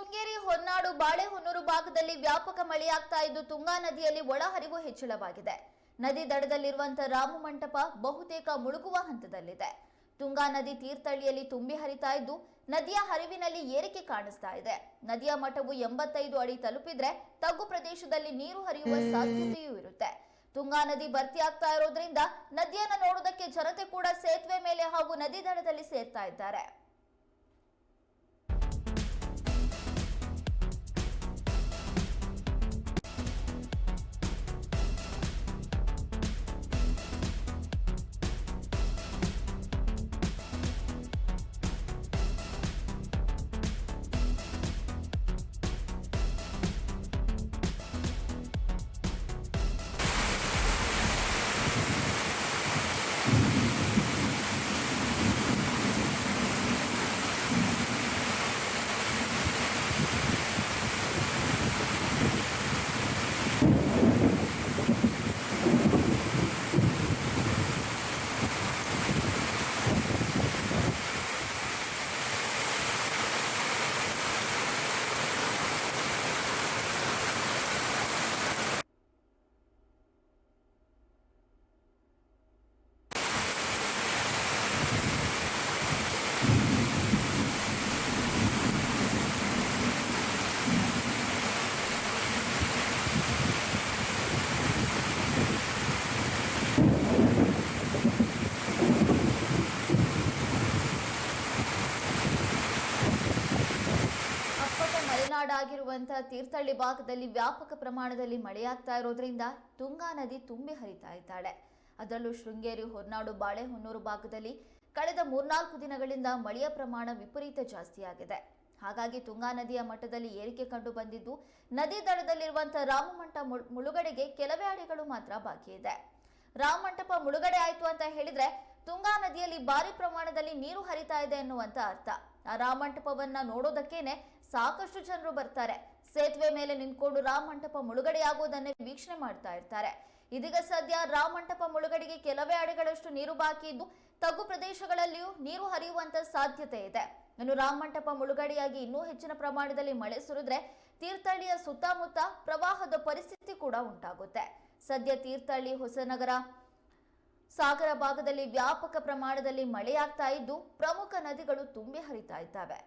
ಶೃಂಗೇರಿ ಹೊನ್ನಾಡು ಬಾಳೆಹೊನ್ನೂರು ಭಾಗದಲ್ಲಿ ವ್ಯಾಪಕ ಮಳೆಯಾಗ್ತಾ ಇದ್ದು ತುಂಗಾ ನದಿಯಲ್ಲಿ ಒಳಹರಿವು ಹೆಚ್ಚಳವಾಗಿದೆ. ನದಿ ದಡದಲ್ಲಿರುವಂತಹ ರಾಮ ಮಂಟಪ ಬಹುತೇಕ ಮುಳುಗುವ ಹಂತದಲ್ಲಿದೆ. ತುಂಗಾ ನದಿ ತೀರ್ಥಹಳ್ಳಿಯಲ್ಲಿ ತುಂಬಿ ಹರಿತಾ ಇದ್ದು ನದಿಯ ಹರಿವಿನಲ್ಲಿ ಏರಿಕೆ ಕಾಣಿಸ್ತಾ ಇದೆ. ನದಿಯ ಮಠವು ಎಂಬತ್ತೈದು ಅಡಿ ತಲುಪಿದ್ರೆ ತಗ್ಗು ಪ್ರದೇಶದಲ್ಲಿ ನೀರು ಹರಿಯುವ ಸಾಧ್ಯತೆಯೂ ಇರುತ್ತೆ. ತುಂಗಾ ನದಿ ಭರ್ತಿಯಾಗ್ತಾ ಇರೋದ್ರಿಂದ ನದಿಯನ್ನ ನೋಡೋದಕ್ಕೆ ಜನತೆ ಕೂಡ ಸೇತುವೆ ಮೇಲೆ ಹಾಗೂ ನದಿ ದಡದಲ್ಲಿ ಸೇರ್ತಾ ಇದ್ದಾರೆ. ಮಲೆನಾಡಾಗಿರುವಂತಹ ತೀರ್ಥಹಳ್ಳಿ ಭಾಗದಲ್ಲಿ ವ್ಯಾಪಕ ಪ್ರಮಾಣದಲ್ಲಿ ಮಳೆಯಾಗ್ತಾ ಇರೋದ್ರಿಂದ ತುಂಗಾ ನದಿ ತುಂಬಿ ಹರಿತಾ ಇದ್ದಾಳೆ. ಅದರಲ್ಲೂ ಶೃಂಗೇರಿ ಹೊರನಾಡು ಬಾಳೆಹೊನ್ನೂರು ಭಾಗದಲ್ಲಿ ಕಳೆದ ಮೂರ್ನಾಲ್ಕು ದಿನಗಳಿಂದ ಮಳೆಯ ಪ್ರಮಾಣ ವಿಪರೀತ ಜಾಸ್ತಿಯಾಗಿದೆ. ಹಾಗಾಗಿ ತುಂಗಾ ನದಿಯ ಮಟ್ಟದಲ್ಲಿ ಏರಿಕೆ ಕಂಡು ಬಂದಿದ್ದು, ನದಿ ದಡದಲ್ಲಿರುವಂತಹ ರಾಮಮಂಟ ಮುಳ್- ಮುಳುಗಡೆಗೆ ಕೆಲವೇ ಅಡಿಗಳು ಮಾತ್ರ ಬಾಕಿ ಇದೆ. ರಾಮಮಂಟಪ ಮುಳುಗಡೆ ಆಯ್ತು ಅಂತ ಹೇಳಿದ್ರೆ ತುಂಗಾ ನದಿಯಲ್ಲಿ ಭಾರಿ ಪ್ರಮಾಣದಲ್ಲಿ ನೀರು ಹರಿತಾ ಇದೆ ಎನ್ನುವಂತ ಅರ್ಥ. ಆ ರಾಮಮಂಟಪವನ್ನ ನೋಡೋದಕ್ಕೇನೆ ಸಾಕಷ್ಟು ಜನರು ಬರ್ತಾರೆ. ಸೇತುವೆ ಮೇಲೆ ನಿಂತ್ಕೊಂಡು ರಾಮ ಮಂಟಪ ಮುಳುಗಡೆಯಾಗುವುದನ್ನೇ ವೀಕ್ಷಣೆ ಮಾಡ್ತಾ ಇರ್ತಾರೆ. ಇದೀಗ ಸದ್ಯ ರಾಮ ಮಂಟಪ ಮುಳುಗಡೆಗೆ ಕೆಲವೇ ಅಡಿಗಳಷ್ಟು ನೀರು ಬಾಕಿ ಇದ್ದು, ತಗ್ಗು ಪ್ರದೇಶಗಳಲ್ಲಿಯೂ ನೀರು ಹರಿಯುವಂತ ಸಾಧ್ಯತೆ ಇದೆ. ಇನ್ನು ರಾಮ ಮಂಟಪ ಮುಳುಗಡೆಯಾಗಿ ಇನ್ನೂ ಹೆಚ್ಚಿನ ಪ್ರಮಾಣದಲ್ಲಿ ಮಳೆ ಸುರಿದ್ರೆ ತೀರ್ಥಹಳ್ಳಿಯ ಸುತ್ತಮುತ್ತ ಪ್ರವಾಹದ ಪರಿಸ್ಥಿತಿ ಕೂಡ ಉಂಟಾಗುತ್ತೆ. ಸದ್ಯ ತೀರ್ಥಹಳ್ಳಿ, ಹೊಸನಗರ, ಸಾಗರ ಭಾಗದಲ್ಲಿ ವ್ಯಾಪಕ ಪ್ರಮಾಣದಲ್ಲಿ ಮಳೆಯಾಗ್ತಾ ಇದ್ದು, ಪ್ರಮುಖ ನದಿಗಳು ತುಂಬಿ ಹರಿತಾ ಇದ್ದಾವೆ.